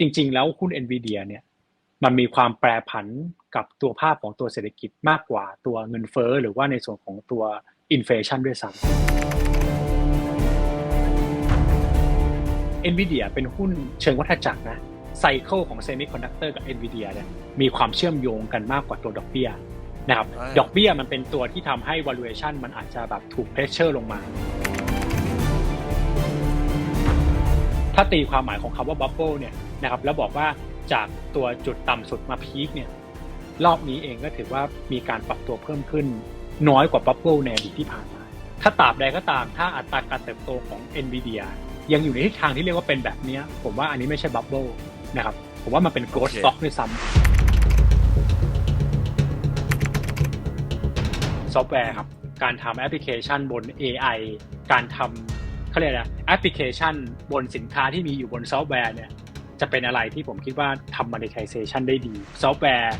จริง ๆ แล้วหุ้น NVIDIA เนี่ยมันมีความแปรผันกับตัวภาพของตัวเศรษฐกิจมากกว่าตัวเงินเฟ้อหรือว่าในส่วนของตัวอินฟลชันด้วยซ้ำ NVIDIA เป็นหุ้นเชิงวัฏจักรนะไซเคิลของเซมิคอนดักเตอร์กับ NVIDIA เนี่ยมีความเชื่อมโยงกันมากกว่าตัวดอกเบี้ยนะครับดอกเบี้ยมันเป็นตัวที่ทำให้ valuation มันอาจจะแบบถูกเพรสเชอร์ลงมาถ้าตีความหมายของคำว่า bubble เนี่ย นะครับแล้วบอกว่าจากตัวจุดต่ำสุดมาพีคเนี่ยรอบนี้เองก็ถือว่ามีการปรับตัวเพิ่มขึ้น น้อยกว่าบับเบิลในอดีตที่ผ่านมา ถ้าตราบใดก็ตามถ้าอัตราการเติบโตของ NVIDIA ยังอยู่ในทิศทางที่เรียกว่าเป็นแบบนี้ ผมว่าอันนี้ไม่ใช่บับเบิลนะครับผมว่ามันเป็น growth stock ด้วยซ้ำซอฟต์แวร์ครับการทำแอปพลิเคชันบน AI การทำเขาเรียกอะไรแอปพลิเคชันบนสินค้าที่มีอยู่บนซอฟต์แวร์เนี่ย จะเป็นอะไรที่ผมคิดว่าทำ monetization ได้ดี ซอฟต์แวร์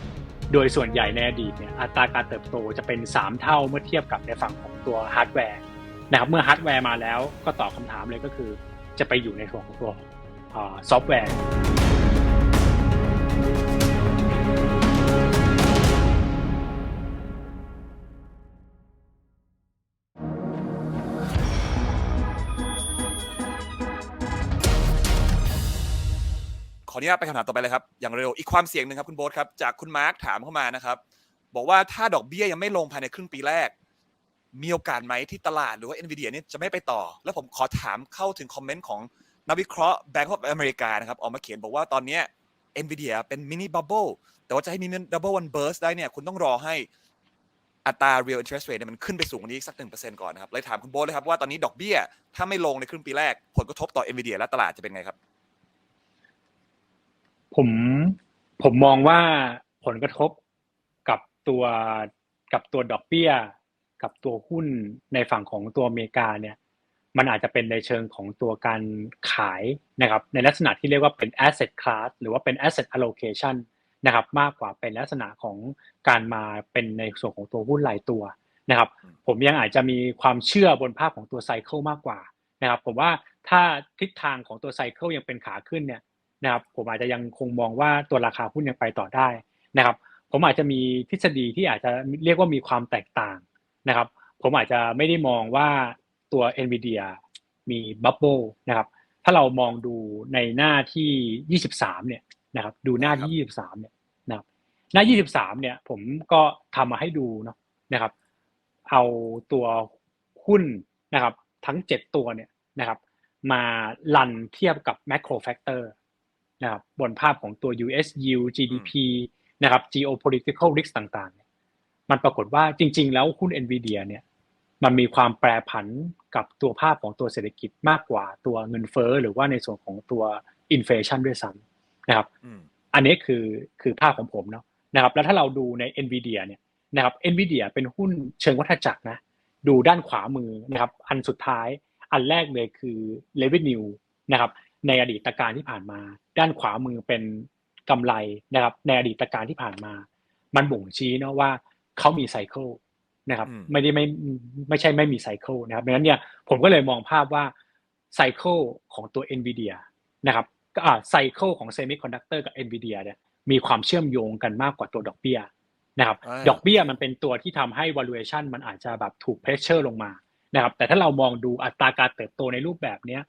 โดยส่วนใหญ่ในอดีตเนี่ยอัตราการเติบโตจะเป็น 3 เท่าเมื่อเทียบกับในฝั่งของตัวฮาร์ดแวร์นะครับเมื่อฮาร์ดแวร์มาแล้วก็ตอบคำถามเลยก็คือ จะไปอยู่ในส่วนของตัวซอฟต์แวร์ ออนุญาตไปคำถามต่อไปเลยครับ อย่างเร็วอีกความเสี่ยงหนึ่งครับคุณโบ๊ทครับจากคุณมาร์คถามเข้ามานะครับ บอกว่าถ้าดอกเบี้ยยังไม่ลงภายในครึ่งปีแรก มีโอกาสไหมที่ตลาดหรือว่า NVIDIA นี่จะไม่ไปต่อ แล้วผมขอถามเข้าถึงคอมเมนต์ของนักวิเคราะห์ Bank of America นะครับออกมาเขียนบอกว่าตอนนี้ NVIDIA เป็นมินิบับเบิลแต่ว่าจะให้มีดับเบิลวันเบิร์สได้เนี่ยคุณต้องรอให้อัตรา real interest rate เนี่ยมันขึ้นไปสูงกว่านี้สักหนึ่งเปอร์เซ็นต์ก่อนนะครับเลยถามคุณโบ๊ทเลยครับว่าตอนนี้ดอกเบี้ยถ้าไม่ลงในครึ่งปีแรกผลกระทบต่อ NVIDIA และตลาดจะเป็นไงครับ ผมผมมองว่าผลกระทบกับตัวกับตัวดอกเบี้ย กับตัวหุ้นในฝั่งของตัวอเมริกาเนี่ย มันอาจจะเป็นในเชิงของตัวการขายนะครับ ในลักษณะที่เรียกว่าเป็น asset class หรือว่าเป็น asset allocation นะครับมากกว่าเป็นลักษณะของการมาเป็นในส่วนของตัวหุ้นรายตัวนะครับ ผมยังอาจจะมีความเชื่อบนภาพของตัวไซเคิลมากกว่านะครับ ผมว่าถ้าทิศทางของตัวไซเคิลยังเป็นขาขึ้นเนี่ย นะครับผมอาจจะยังคงมองว่าตัวราคาหุ้นยังไปต่อได้นะครับ ผมอาจจะมีทฤษฎีที่อาจจะเรียกว่ามีความแตกต่างนะครับ ผมอาจจะไม่ได้มองว่าตัว NVIDIA มีบับเบิลนะครับถ้าเรามองดูในหน้าที่ 23 เนี่ยนะครับ ดูหน้าที่ 23 เนี่ยนะครับหน้า 23 เนี่ย ผมก็ทำมาให้ดูเนาะนะครับ เอาตัวหุ้นนะครับ ทั้ง 7 ตัวเนี่ยนะครับ มาลันเทียบกับ macro factor นะครับบนภาพของตัว US yield GDP นะครับ geopolitical risk ต่างๆ มันปรากฏว่าจริง ๆ แล้วหุ้น NVIDIA เนี่ยมันมีความแปรผันกับตัวภาพของตัวเศรษฐกิจมากกว่าตัวเงินเฟ้อหรือว่าในส่วนของตัวอินฟลชันด้วยซ้ำนะครับ อันนี้คือคือภาพของผมเนาะนะครับ แล้วถ้าเราดูใน NVIDIA เนี่ยนะครับ NVIDIA เป็นหุ้นเชิงวัฏจักรนะ ดูด้านขวามือนะครับ อันสุดท้าย อันแรกเลยคือ revenue นะครับ ในอดีตการที่ผ่านมา ด้านขวามือเป็นกำไรนะครับ ในอดีตการที่ผ่านมา มันบ่งชี้นะว่าเขามีไซเคิลนะครับ ไม่ได้ไม่ไม่ใช่ไม่มีไซเคิลนะครับดังนั้นเนี่ยผมก็เลยมองภาพว่าไซเคิลของตัว NVIDIA นะครับก็อ่าไซเคิลของเซมิคอนดักเตอร์กับ NVIDIA เนี่ยมีความเชื่อมโยงกันมากกว่าตัวดอกเบี้ยนะครับดอกเบี้ยมันเป็นตัวที่ทำให้ valuation มันอาจจะแบบถูกเพรสเชอร์ลงมานะครับแต่ถ้าเรามองดูอัตราการเติบโตในรูปแบบเนี้ย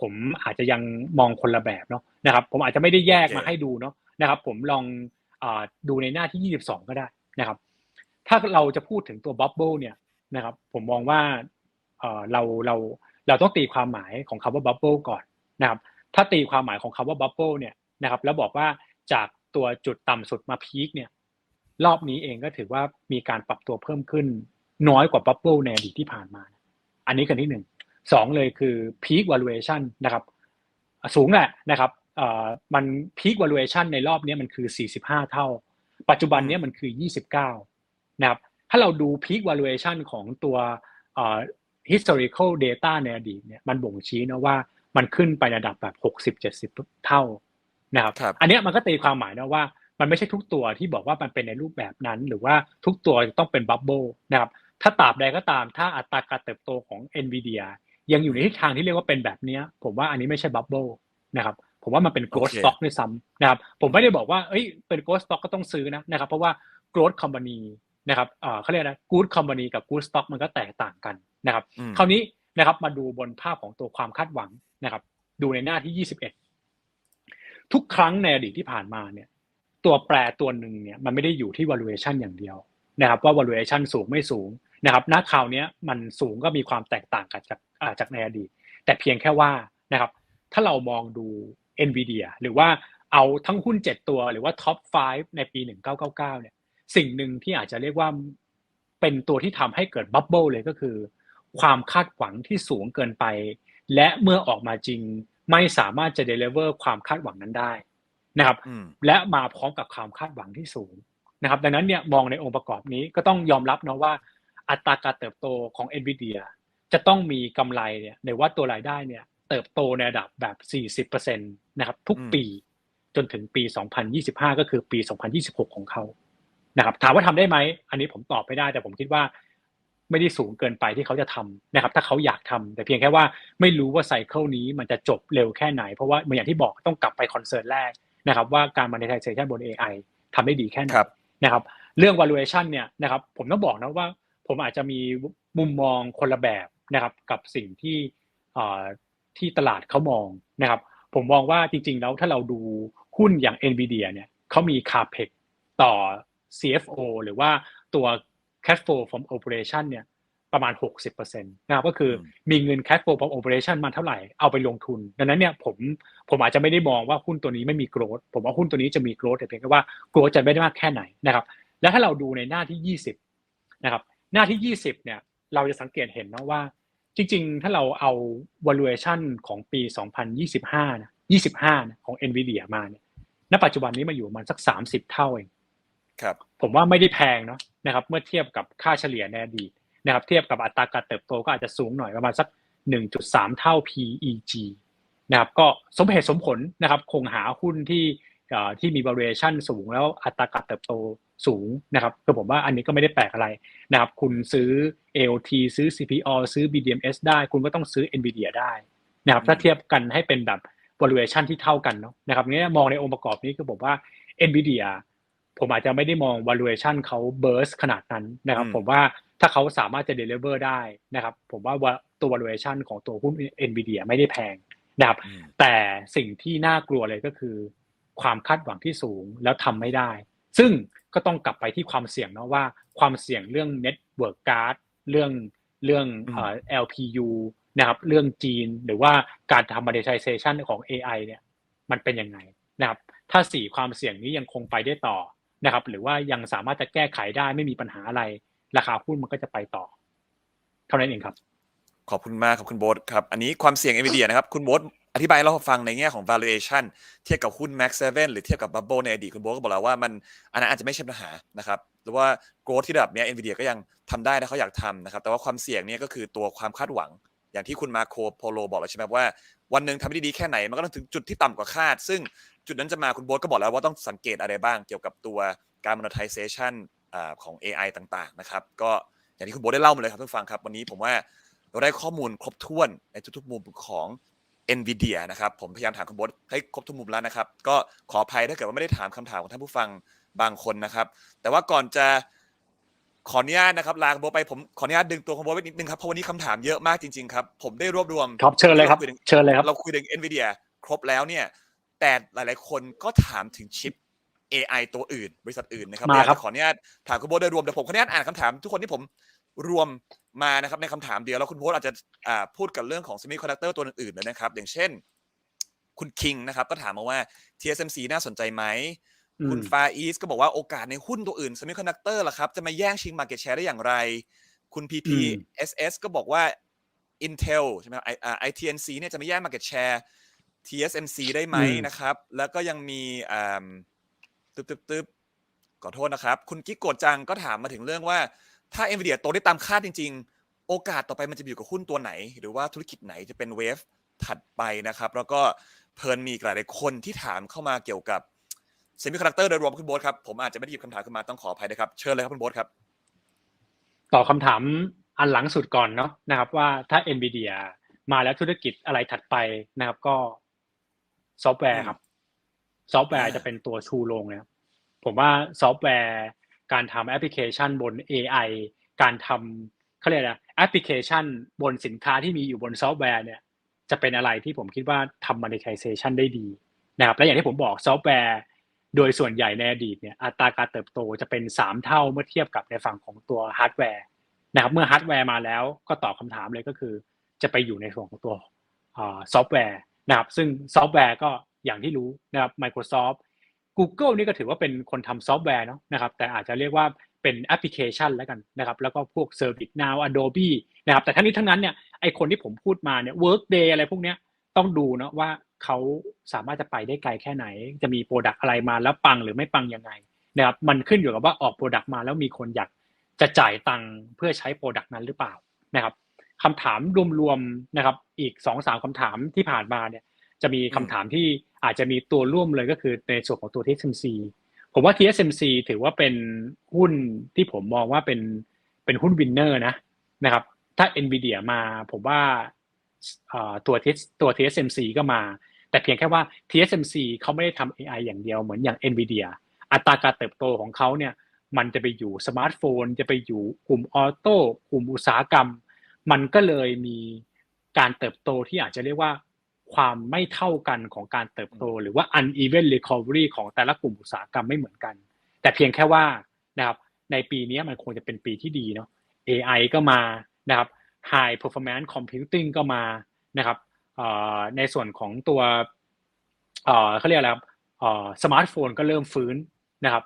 ผมอาจจะยังมองคนละแบบเนาะนะครับ ผมอาจจะไม่ได้แยกมาให้ดูเนาะนะครับ ผมลองอดูในหน้าที่ 22 ก็ได้นะครับ ถ้าเราจะพูดถึงตัวบับเบิลเนี่ยนะครับ ผมมองว่าเราเราเราต้องตีความหมายของคำว่าบับเบิลก่อนนะครับ ถ้าตีความหมายของคำว่าบับเบิลเนี่ยนะครับ แล้วบอกว่าจากตัวจุดต่ำสุดมาพีคเนี่ย รอบนี้เองก็ถือว่ามีการปรับตัวเพิ่มขึ้นน้อยกว่าบับเบิลในอดีตที่ผ่านมา อันนี้กันที่หนึ่ง สองเลยคือ peak valuation นะครับ สูงแหละนะครับมัน peak valuation ในรอบนี้มันคือ 45 เท่า ปัจจุบันนี้มันคือ 29 นะครับ ถ้าเราดู peak valuation ของตัว historical data ในอดีตเนี่ยมันบ่งชี้นะว่ามันขึ้นไประดับแบบ 60-70 เท่านะครับอันนี้มันก็ตีความหมายนะว่ามันไม่ใช่ทุกตัวที่บอกว่ามันเป็นในรูปแบบนั้น หรือว่าทุกตัวต้องเป็นบับเบิลนะครับถ้าตราบใดก็ตามถ้าอัตราการเติบโตของ NVIDIA ยังอยู่ในทิศทางที่เรียกว่าเป็นแบบนี้ผมว่าอันนี้ไม่ใช่บับเบิลนะครับผมว่ามันเป็น growth โอเค stock ด้วยซ้ำนะครับผมไม่ได้บอกว่าเอ้ยเป็น growth stock ก็ต้องซื้อนะนะครับเพราะว่า growth company นะครับเอ่อเขาเรียกนะ good company กับ good stock มันก็แตกต่างกันนะครับอืมคราวนี้นะครับมาดูบนภาพของตัวความคาดหวังนะครับ ดูในหน้าที่ 21 ทุกครั้งในอดีตที่ผ่านมาเนี่ย ตัวแปรตัวหนึ่งเนี่ยมันไม่ได้อยู่ที่ valuation อย่างเดียวนะครับ ว่า valuation สูงไม่สูง นะครับณคราวเนี้ยมันสูงก็มีความแตกต่างกันจากอ่าจากในอดีต แต่เพียงแค่ว่านะครับถ้าเรามองดู NVIDIA หรือว่าเอาทั้งหุ้น 7 ตัวหรือว่า top 5ในปี 1999 เนี่ยสิ่งหนึ่งที่อาจจะเรียกว่าเป็นตัวที่ทำให้เกิดบับเบิลเลยก็คือ ความคาดหวังที่สูงเกินไป และเมื่อออกมาจริงไม่สามารถจะ deliver ความคาดหวังนั้นได้นะครับอืมและมาพร้อมกับความคาดหวังที่สูงนะครับ ดังนั้นเนี่ยมองในองค์ประกอบนี้ก็ต้องยอมรับนะว่า อัตราการเติบโตของ NVIDIA จะต้องมีกำไรเนี่ยในว่าตัวรายได้เนี่ยเติบโตในระดับแบบ 40%นะครับทุกอืมปีจนถึงปี 2025 ก็คือปี 2026 ของเขานะครับถามว่าทำได้ไหม อันนี้ผมตอบไม่ได้ แต่ผมคิดว่าไม่ได้สูงเกินไปที่เขาจะทำนะครับ ถ้าเขาอยากทำแต่เพียงแค่ว่าไม่รู้ว่าไซเคิลนี้มันจะจบเร็วแค่ไหน เพราะว่าเหมือนอย่างที่บอกต้องกลับไปคอนเซิร์ตแรกนะครับว่าการ monetization บน AI ทำได้ดีแค่ไหนครับนะครับ เรื่อง valuation เนี่ยนะครับผมต้องบอกนะว่า ผมอาจจะมีมุมมองคนละแบบนะครับกับสิ่งที่เอ่อที่ตลาดเขามองนะครับ ผมมองว่าจริง ๆ แล้วถ้าเราดูหุ้นอย่าง NVIDIA เนี่ยเขามี CAPEX ต่อ CFO หรือว่าตัว cash flow from operation เนี่ยประมาณ 60%นะครับก็คืออมมีเงิน cash flow from operation มาเท่าไหร่เอาไปลงทุน ดังนั้นเนี่ยผมผมอาจจะไม่ได้มองว่าหุ้นตัวนี้ไม่มี growth ผมว่าหุ้นตัวนี้จะมี growth แต่เพียงแค่ว่า growth จะไม่ได้มากแค่ไหนนะครับ แล้วถ้าเราดูในหน้าที่ 20นะครับ หน้าที่ 20 เนี่ย เราจะสังเกตเห็นนะว่า จริง ๆ ถ้าเราเอา valuation ของปี 2025 นะ 25 นะของ NVIDIA มาเนี่ย ณ ปัจจุบันนี้มาอยู่ประมันสัก 30 เท่าเอง ครับ ผมว่าไม่ได้แพงเนาะนะครับ เมื่อเทียบกับค่าเฉลี่ยในอดีตนะครับ เทียบกับอัตราการเติบโตก็อาจจะสูงหน่อยประมาณสัก 1.3 เท่า PEG นะครับ ก็สมเหตุสมผลนะครับ คงหาหุ้นที่เอ่อ ที่มี valuation สูงแล้วอัตราการเติบโตสูงนะครับคือผมว่าอันนี้ก็ไม่ได้แปลกอะไรนะครับ คุณซื้อ AOT ซื้อ CPO ซื้อ BDMs ได้ คุณก็ต้องซื้อ NVIDIA ได้นะครับ ถ้าเทียบกันให้เป็นแบบ valuation ที่เท่ากันเนาะนะครับงั้นมองในองค์ประกอบนี้คือผมว่า NVIDIA ผมอาจจะไม่ได้มอง valuation เขา burst ขนาดนั้นนะครับอืมผมว่าถ้าเขาสามารถจะ deliver ได้นะครับ ผมว่าตัว valuation ของตัวหุ้น NVIDIA ไม่ได้แพงนะครับอืมแต่สิ่งที่น่ากลัวเลยก็คือ ความคาดหวังที่สูงแล้วทำไม่ได้ ซึ่งก็ต้องกลับไปที่ความเสี่ยงเนาะว่าความเสี่ยงเรื่อง network card เรื่องเรื่องเอ่อ LPU นะครับเรื่องจีนหรือว่าการทำ monetization ของ AI เนี่ยมันเป็นยังไงนะครับถ้าสี่ความเสี่ยงนี้ยังคงไปได้ต่อนะครับ หรือว่ายังสามารถจะแก้ไขได้ไม่มีปัญหาอะไร ราคาหุ้นมันก็จะไปต่อ เท่านั้นเองครับ ขอบคุณมากครับคุณโบ๊ทครับ อันนี้ความเสี่ยง NVIDIA นะครับ คุณโบ๊ท อธิบายเราฟังในแง่ของ valuation เทียบกับหุ้น Max 7 หรือเทียบกับ Bubble ในอดีตคุณโบก็บอกแล้วว่ามันอันนั้นอาจจะไม่ใช่ปัญหานะครับหรือว่า growth ที่ระดับนี้ NVIDIA ก็ยังทำได้นะเขาอยากทำนะครับแต่ว่าความเสี่ยงเนี่ยก็คือตัวความคาดหวัง อย่างที่คุณมาโคโพโลบอกแล้วใช่ไหมว่าวันหนึ่งทำได้ดีแค่ไหนมันก็ต้องถึงจุดที่ต่ำกว่าคาด ซึ่งจุดนั้นจะมาคุณโบก็บอกแล้วว่าต้องสังเกตอะไรบ้างเกี่ยวกับตัวการ monetization ของ AI ต่างๆนะครับก็อย่างที่คุณโบได้เล่ามาเลยครับทุกฟังครับวันนี้ผมว่าเราได้ข้อมูลครบถ้วนในทุกๆมุมของ NVIDIA นะครับผมพยายามถามคุณโบ๊ทให้ครบทุกมุมแล้วนะครับ ก็ขออภัยถ้าเกิดว่าไม่ได้ถามคำถามของท่านผู้ฟังบางคนนะครับ แต่ว่าก่อนจะขออนุญาตนะครับลาคุณโบ๊ทไปผมขออนุญาตดึงตัวคุณโบ๊ทไว้นิดนึงครับเพราะวันนี้คำถามเยอะมากจริงๆครับผมได้รวบรวมครับเชิญเลยครับเชิญเลยครับเราคุยถึง NVIDIA ครบแล้วเนี่ย แต่หลายๆคนก็ถามถึงชิป AI ตัวอื่น บริษัทอื่นนะครับมาครับอยกจะขออนุญาตถามคุณโบ๊ทโดยรวมเดี๋ยวผมขออนุญาตอ่านคำถาม ทุกคนที่ผมรวม มานะครับในคำถามเดียวแล้วคุณโบ๊ทอาจจะอ่าพูดกับเรื่องของ Semiconductor ตัวอื่นๆเลยนะครับ อย่างเช่น คุณคิงนะครับ ก็ถามมาว่า TSMC น่าสนใจไหมอืมคุณฟาอีสก็บอกว่าโอกาสในหุ้นตัวอื่น Semiconductor ล่ะครับ จะมาแย่งชิง Market Share ได้อย่างไร คุณ PP อืม SS ก็บอกว่า Intel ใช่ไหมไออ่า ITNC เนี่ยจะไม่แย่ง Market Share TSMC ได้ไหมอืมนะครับ แล้วก็ยังมีอ่าตึ๊บตึ๊บตึ๊บขอโทษนะครับ คุณกิ๊กโกดจังก็ถามมาถึงเรื่องว่า ถ้า NVIDIA โตได้ตามคาดจริง ๆ โอกาสต่อไปมันจะไปอยู่กับหุ้นตัวไหน หรือว่าธุรกิจไหนจะเป็นเวฟถัดไปนะครับ แล้วก็เพลินมีอีกหลายๆคนที่ถามเข้ามาเกี่ยวกับเซมิคอนดักเตอร์โดยรวมคุณโบ๊ทครับ ผมอาจจะไม่ได้หยิบคำถามขึ้นมาต้องขออภัยนะครับ เชิญเลยครับคุณโบ๊ทครับตอบคำถามอันหลังสุดก่อนเนาะนะครับ ว่าถ้า NVIDIA มาแล้วธุรกิจอะไรถัดไปนะครับ ก็ซอฟต์แวร์ครับ ซอฟต์แวร์จะเป็นตัวชูโรงเลยครับผมว่าซอฟต์แวร์ การทำแอปพลิเคชันบน AI การทำเขาเรียกอะไรแอปพลิเคชันบนสินค้าที่มีอยู่บนซอฟต์แวร์เนี่ยจะเป็นอะไรที่ผมคิดว่าทำ monetization ได้ดีนะครับและอย่างที่ผมบอกซอฟต์แวร์ โดยส่วนใหญ่ในอดีตเนี่ยอัตราการเติบโตจะเป็น 3 เท่าเมื่อเทียบกับในฝั่งของตัวฮาร์ดแวร์นะครับเมื่อฮาร์ดแวร์มาแล้วก็ตอบคำถามเลยก็คือ จะไปอยู่ในส่วนของตัวซอฟต์แวร์นะครับซึ่งซอฟต์แวร์ก็อย่างที่รู้นะครับ Microsoft Google นี่ก็ถือว่าเป็นคนทำซอฟต์แวร์เนาะนะครับแต่อาจจะเรียกว่าเป็นแอปพลิเคชันแล้วกันนะครับแล้วก็พวก Service Now Adobe นะครับแต่ทั้งนี้ทั้งนั้นเนี่ยไอคนที่ผมพูดมาเนี่ย Workday อะไรพวกเนี้ยต้องดูนะว่าเขาสามารถจะไปได้ไกลแค่ไหน จะมีโปรดักต์อะไรมาแล้วปังหรือไม่ปังยังไงนะครับมันขึ้นอยู่กับว่าออกโปรดักต์มาแล้วมีคนอยากจะจ่ายตังค์เพื่อใช้โปรดักต์นั้นหรือเปล่านะครับคำถามรวมๆนะครับอีกสองสามคำถามที่ผ่านมาเนี่ย จะมีคำถามที่อาจจะมีตัวร่วมเลยก็คือในส่วนของตัว TSMC ผมว่า TSMC ถือว่าเป็นหุ้นที่ผมมองว่าเป็นเป็นหุ้นวินเนอร์นะนะครับ ถ้า NVIDIA มาผมว่าตัวตัว TSMC ก็มา แต่เพียงแค่ว่า TSMC เขาไม่ได้ทำ AI อย่างเดียวเหมือนอย่าง NVIDIA อัตราการเติบโตของเขาเนี่ยมันจะไปอยู่สมาร์ทโฟน จะไปอยู่กลุ่มออโต้กลุ่มอุตสาหกรรม มันก็เลยมีการเติบโตที่อาจจะเรียกว่า ความไม่เท่ากันของการเติบโต หรือว่า uneven recovery ของแต่ละกลุ่มอุตสาหกรรมไม่เหมือนกัน แต่เพียงแค่ว่านะครับในปีนี้มันคงจะเป็นปีที่ดีเนาะ AI ก็มานะครับ high performance computing ก็มานะครับในส่วนของตัวเขาเรียกอะไรครับสมาร์ทโฟนก็เริ่มฟื้นนะครับ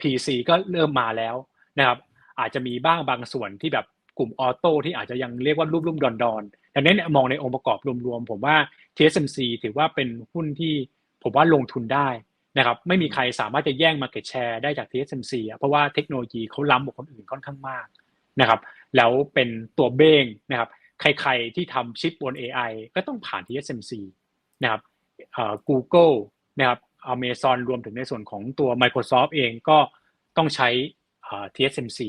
PC ก็เริ่มมาแล้วนะครับ อาจจะมีบ้างบางส่วนที่แบบกลุ่มออโต้ที่อาจจะยังเรียกว่ารูปรุ่มดอนดอนดังนั้นมองในองค์ประกอบรวมๆ ผมว่า TSMC ถือว่าเป็นหุ้นที่ผมว่าลงทุนได้นะครับไม่มีใครสามารถจะแย่ง Market Share ได้จาก TSMC เพราะว่าเทคโนโลยีเขาล้ำกว่าคนอื่นค่อนข้างมากนะครับแล้วเป็นตัวเบ้งนะครับใครๆที่ทำชิปบน AI ก็ต้องผ่าน TSMC นะครับเอ่อ Google นะครับ Amazon รวมถึงในส่วนของตัว Microsoft เองก็ต้องใช้ TSMC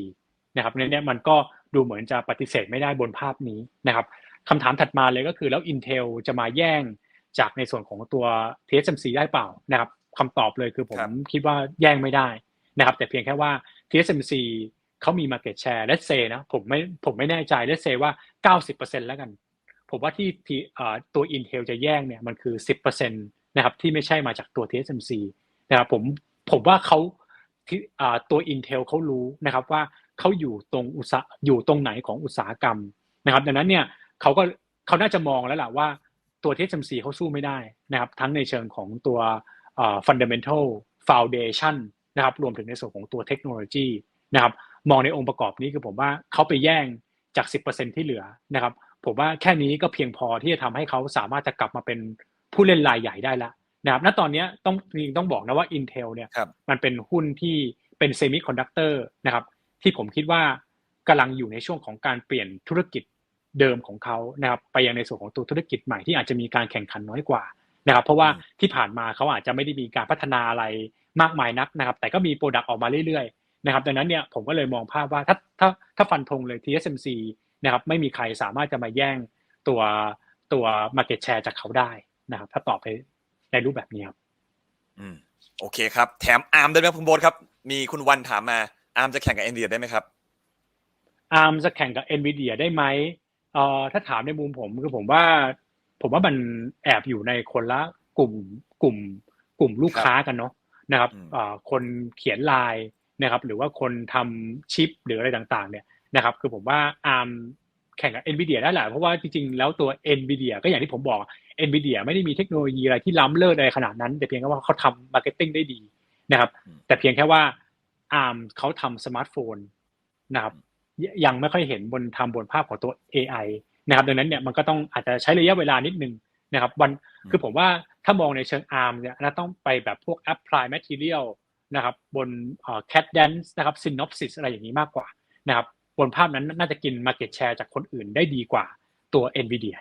นะครับเนี่ยมันก็ดูเหมือนจะปฏิเสธไม่ได้บนภาพนี้นะครับ คำถามถัดมาเลยก็คือแล้ว Intel จะมาแย่งจากในส่วนของตัว TSMC ได้เปล่านะครับคำตอบเลยคือผมคิดว่าแย่งไม่ได้นะครับ แต่เพียงแค่ว่า TSMC เขามี market share let's say นะผมไม่ผมไม่แน่ใจ let's say ว่า 90%แล้วกัน ผมว่าที่ที่ตัว Intel จะแย่งเนี่ยมันคือ 10%นะครับที่ไม่ใช่มาจากตัว TSMC นะครับผมผมว่าเขาตัว Intel เขารู้นะครับว่าเขาอยู่ตรงอุตสาอยู่ตรงไหนของอุตสาหกรรมนะครับดังนั้นเนี่ย เขาก็เขาน่าจะมองแล้วแหละว่าตัว TSMC เขาสู้ไม่ได้นะครับ ทั้งในเชิงของตัว fundamental foundation นะครับ รวมถึงในส่วนของตัวเทคโนโลยีนะครับมองในองค์ประกอบนี้คือผมว่าเขาไปแย่งจาก 10%ที่เหลือนะครับ ผมว่าแค่นี้ก็เพียงพอที่จะทำให้เขาสามารถจะกลับมาเป็นผู้เล่นรายใหญ่ได้แล้วนะครับณตอนนี้ต้องต้องบอกนะว่า Intel เนี่ยมันเป็นหุ้นที่เป็นเซมิคอนดักเตอร์นะครับที่ผมคิดว่ากำลังอยู่ในช่วงของการเปลี่ยนธุรกิจ เดิมของเขานะครับไปยังในส่วนของตัวธุรกิจใหม่ที่อาจจะมีการแข่งขันน้อยกว่านะครับ เพราะว่าที่ผ่านมาเขาอาจจะไม่ได้มีการพัฒนาอะไรมากมายนักนะครับ แต่ก็มีโปรดักต์ออกมาเรื่อยๆนะครับดังนั้นเนี่ยผมก็เลยมองภาพว่าถ้าถ้าถ้าฟันธงเลย TSMC นะครับไม่มีใครสามารถจะมาแย่งตัวตัว market share จากเขาได้นะครับ ถ้าตอบไปในรูปแบบนี้ครับอืมโอเคครับ แถมอาร์มได้ไหมคุณโบสครับ มีคุณวันถามมาอาร์มจะแข่งกับเอ็นวีได้ไหมครับอาร์มจะแข่งกับเอ็นวีเดียได้ไหม เอ่อถ้าถามในมุมผมคือผมว่า ผมว่ามันแอบอยู่ในคนละกลุ่มกลุ่ม กลุ่มลูกค้ากันเนาะนะครับอ่าคนเขียนลายนะครับ หรือว่าคนทำชิปหรืออะไรต่าง ๆ เนี่ยนะครับ คือผมว่าอาร์มแข่งกับ NVIDIA ได้แหละเพราะว่าจริงๆ แล้วตัว NVIDIA ก็อย่างที่ผมบอก NVIDIA ไม่ได้มีเทคโนโลยีอะไรที่ล้ำเลิศอะไรขนาดนั้น แต่เพียงแค่ว่าเขาทำมาร์เก็ตติ้งได้ดีนะครับ แต่เพียงแค่ว่าอาร์มเขาทำสมาร์ทโฟนนะครับ ยังไม่ค่อยเห็นบนทำบนภาพของตัว AI นะครับดังนั้นเนี่ยมันก็ต้องอาจจะใช้ระยะเวลานิดนึงนะครับวันคือผมว่าถ้ามองในเชิง ARM เนี่ยนะต้องไปแบบพวก apply material นะครับบน cat dance นะครับ synopsis อะไรอย่างนี้มากกว่านะครับบนภาพนั้นน่าจะกิน market share จากคนอื่นได้ดีกว่าตัว NVIDIA